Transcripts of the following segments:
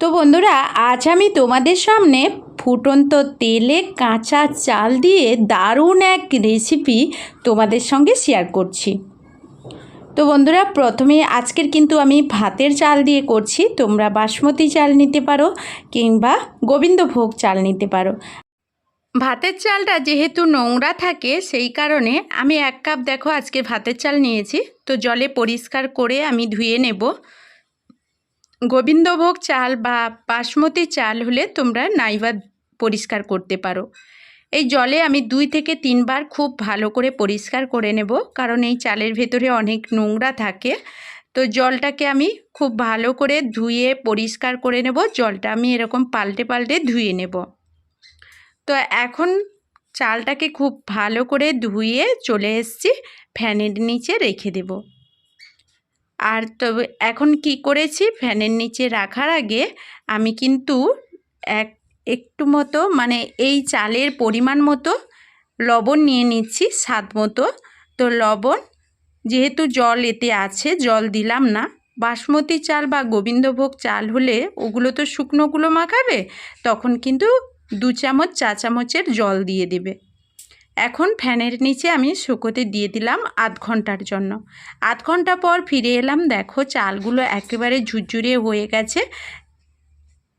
তো বন্ধুরা, আজ আমি তোমাদের সামনে ফুটন্ত তেলে কাঁচা চাল দিয়ে দারুণ এক রেসিপি তোমাদের সঙ্গে শেয়ার করছি। তো বন্ধুরা, প্রথমে আজকের কিন্তু আমি ভাতের চাল দিয়ে করছি। তোমরা বাসমতি চাল নিতে পারো কিংবা গোবিন্দভোগ চাল নিতে পারো। ভাতের চালটা যেহেতু নোংরা থাকে, সেই কারণে আমি এক কাপ দেখো আজকে ভাতের চাল নিয়েছি। তো জলে পরিষ্কার করে আমি ধুয়ে নেব। গোবিন্দভোগ চাল বা বাসমতি চাল হলে তোমরা নাইবা পরিষ্কার করতে পারো। এই জলে আমি দুই থেকে তিনবার খুব ভালো করে পরিষ্কার করে নেব, কারণ এই চালের ভেতরে অনেক নোংরা থাকে। তো জলটাকে আমি খুব ভালো করে ধুয়ে পরিষ্কার করে নেব, জলটা আমি এরকম পাল্টে পাল্টে ধুয়ে নেব। তো এখন চালটাকে খুব ভালো করে ধুয়ে চলে এসেছি, ফ্যানের নিচে রেখে দেব। আর তবে এখন কি করেছি? ফ্যানের নিচে রাখার আগে আমি কিন্তু এক, একটু মতো মানে এই চালের পরিমাণ মতো লবণ নিয়ে নিচ্ছি, স্বাদ মতো। তো লবণ যেহেতু জল এতে আছে, জল দিলাম না। বাসমতি চাল বা গোবিন্দভোগ চাল হলে ওগুলো তো শুকনোগুলো মাখাবে, তখন কিন্তু দু চামচ চা চামচের জল দিয়ে দেবে। এখন ফ্যানের নিচে আমি শুকোতে দিয়ে দিলাম আধ ঘণ্টার জন্য। আধ ঘণ্টা পর ফিরে এলাম, দেখো চালগুলো একেবারে ঝুরঝুরে হয়ে গেছে।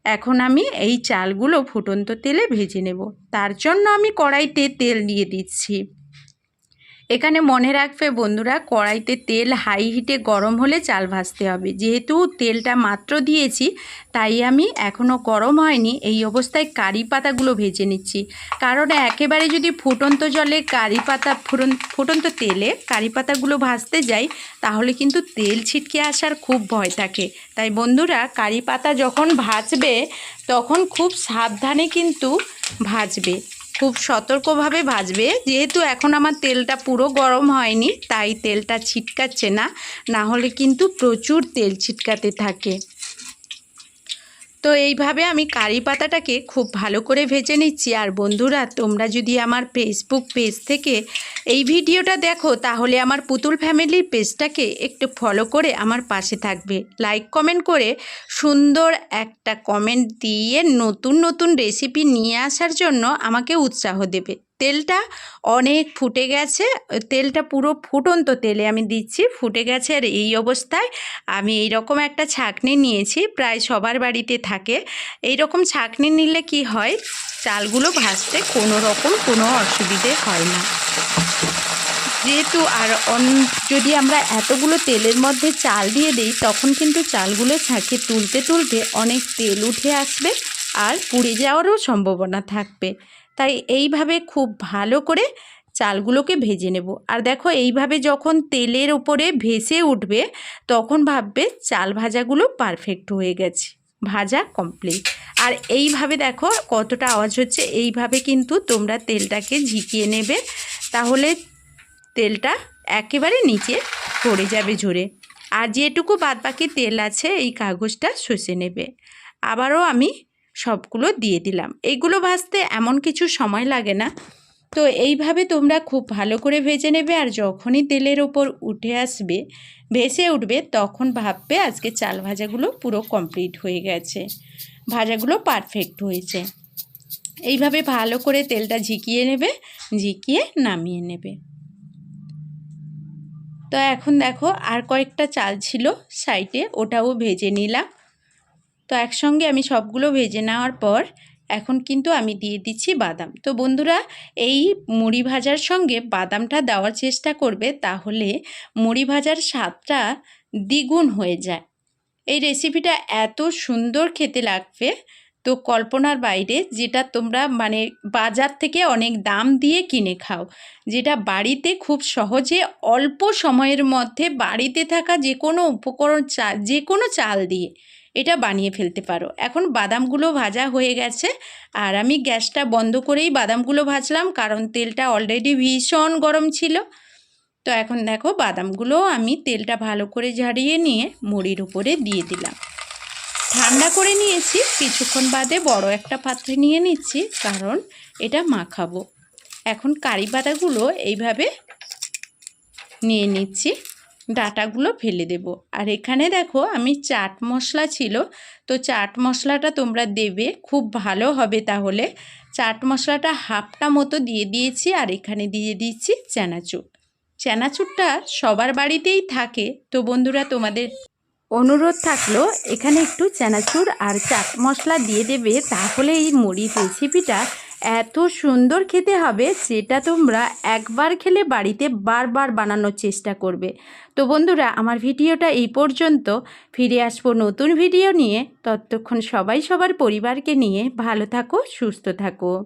এখন আমি এই চালগুলো ফুটন্ত তেলে ভেজে নেব। তার জন্য আমি কড়াইতে তেল দিয়ে দিচ্ছি। এখানে মনে রাখবে বন্ধুরা, কড়াইতে তেল হাই হিটে গরম হলে চাল ভাজতে হবে। যেহেতু তেলটা মাত্র দিয়েছি, তাই আমি এখনও গরম হয়নি, এই অবস্থায় কারি পাতাগুলো ভেজে নিচ্ছি। কারণ একেবারে যদি ফুটন্ত জলে কারি পাতা ফুটন ফুটন্ত তেলে কারি পাতাগুলো ভাজতে যাই, তাহলে কিন্তু তেল ছিটকে আসার খুব ভয় থাকে। তাই বন্ধুরা, কারি পাতা যখন ভাজবে, তখন খুব সাবধানে কিন্তু ভাজবে। খুব সতর্কভাবে ভাজবে। যেহেতু এখন আমার তেলটা পুরো গরম হয়নি, তাই তেলটা ছিটকাচ্ছে না। না হলে কিন্তু প্রচুর তেল ছিটকাতে থাকে। তো এইভাবে আমি কারি পাতাটাকে খুব ভালো করে ভেজে নিচ্ছি। আর বন্ধুরা, তোমরা যদি আমার ফেসবুক পেজ থেকে এই ভিডিওটা দেখো, তাহলে আমার পুতুল ফ্যামিলির পেজটাকে একটু ফলো করে আমার পাশে থাকবে। লাইক কমেন্ট করে সুন্দর একটা কমেন্ট দিয়ে নতুন নতুন রেসিপি নিয়ে আসার জন্য আমাকে উৎসাহ দেবে। তেলটা অনেক ফুটে গেছে, তেলটা পুরো ফুটন্ত তেলে আমি দিচ্ছি, ফুটে গেছে আর এই অবস্থায় আমি এই রকম একটা ছাঁকনি নিয়েছি, প্রায় সবার বাড়িতে থাকে। এই রকম ছাঁকনি নিলে কি হয়, চালগুলো ভাজতে কোনো রকম কোনো অসুবিধে হয় না। যেহেতু আর অন, যদি আমরা এতগুলো তেলের মধ্যে চাল দিয়ে দিই, তখন কিন্তু চালগুলো ছাঁকে তুলতে তুলতে অনেক তেল উঠে আসবে আর পুড়ে যাওয়ারও সম্ভাবনা থাকবে। তাই এইভাবে খুব ভালো করে চালগুলোকে ভেজে নেব। আর দেখো এইভাবে যখন তেলের ওপরে ভেসে উঠবে, তখন ভাববে চাল ভাজাগুলো পারফেক্ট হয়ে গেছে, ভাজা কমপ্লিট আর এইভাবে দেখো কতটা আওয়াজ হচ্ছে, এইভাবে কিন্তু তোমরা তেলটাকে ঝিকিয়ে নেবে, তাহলে তেলটা একেবারে নিচে পড়ে যাবে ঝরে। আর যেটুকু বাদবাকি তেল আছে, এই কাগজটা শুষে নেবে। আবারও আমি সবগুলো দিয়ে দিলাম। এইগুলো ভাজতে এমন কিছু সময় লাগে না। তো এইভাবে তোমরা খুব ভালো করে ভেজে নেবে আর যখনই তেলের ওপর উঠে আসবে, ভেসে উঠবে, তখন ভাববে আজকে চাল ভাজাগুলো পুরো কমপ্লিট হয়ে গেছে। ভাজাগুলো পারফেক্ট হয়েছে। এইভাবে ভালো করে তেলটা ঝিকিয়ে নেবে, ঝিকিয়ে নামিয়ে নেবে। তো এখন দেখো আর কয়েকটা চাল ছিল সাইডে, ওটাও ভেজে নিলাম। তো একসঙ্গে আমি সবগুলো ভেজে নেওয়ার পর এখন কিন্তু আমি দিয়ে দিচ্ছি বাদাম। তো বন্ধুরা, এই মুড়ি ভাজার সঙ্গে বাদামটা দেওয়ার চেষ্টা করবে তাহলে মুড়ি ভাজার স্বাদটা দ্বিগুণ হয়ে যায়। এই রেসিপিটা এত সুন্দর খেতে লাগবে তো কল্পনার বাইরে যেটা তোমরা মানে বাজার থেকে অনেক দাম দিয়ে কিনে খাও, যেটা বাড়িতে খুব সহজে অল্প সময়ের মধ্যে বাড়িতে থাকা যে কোনো উপকরণ চা যে কোনো চাল দিয়ে এটা বানিয়ে ফেলতে পারো। এখন বাদামগুলো ভাজা হয়ে গেছে আর আমি গ্যাসটা বন্ধ করেই বাদামগুলো ভাজলাম কারণ তেলটা অলরেডি ভীষণ গরম ছিল। তো এখন দেখো বাদামগুলো আমি তেলটা ভালো করে ঝাড়িয়ে নিয়ে মুড়ির উপরে দিয়ে দিলাম। ঠান্ডা করে নিয়েছি। কিছুক্ষণ বাদে বড় একটা পাত্রে নিয়ে নিচ্ছি, কারণ এটা মাখাবো। এখন কারি পাতাগুলো এইভাবে নিয়ে নিচ্ছি। ডাটাগুলো ফেলে দেব। আর এখানে দেখো, আমি চাট মশলা ছিল। তো চাট মশলাটা তোমরা দেবে, খুব ভালো হবে তাহলে। চাট মশলাটা হাফটা মতো দিয়ে দিয়েছি, আর এখানে দিয়ে দিচ্ছি চানাচুর। চানাচুরটা সবার বাড়িতেই থাকে। তো বন্ধুরা, তোমাদের অনুরোধ থাকল, এখানে একটু চানাচুর আর চাট মশলা দিয়ে দেবে, তাহলে এই মুড়ির রেসিপিটা এত সুন্দর খেতে হবে যেটা তোমরা একবার খেলে বাড়িতে বারবার বানানোর চেষ্টা করবে। তো বন্ধুরা, আমার ভিডিওটা এই পর্যন্ত। ফিরে আসব নতুন ভিডিও নিয়ে। ততক্ষণ সবাই সবার পরিবারকে নিয়ে ভালো থাকো, সুস্থ থাকো।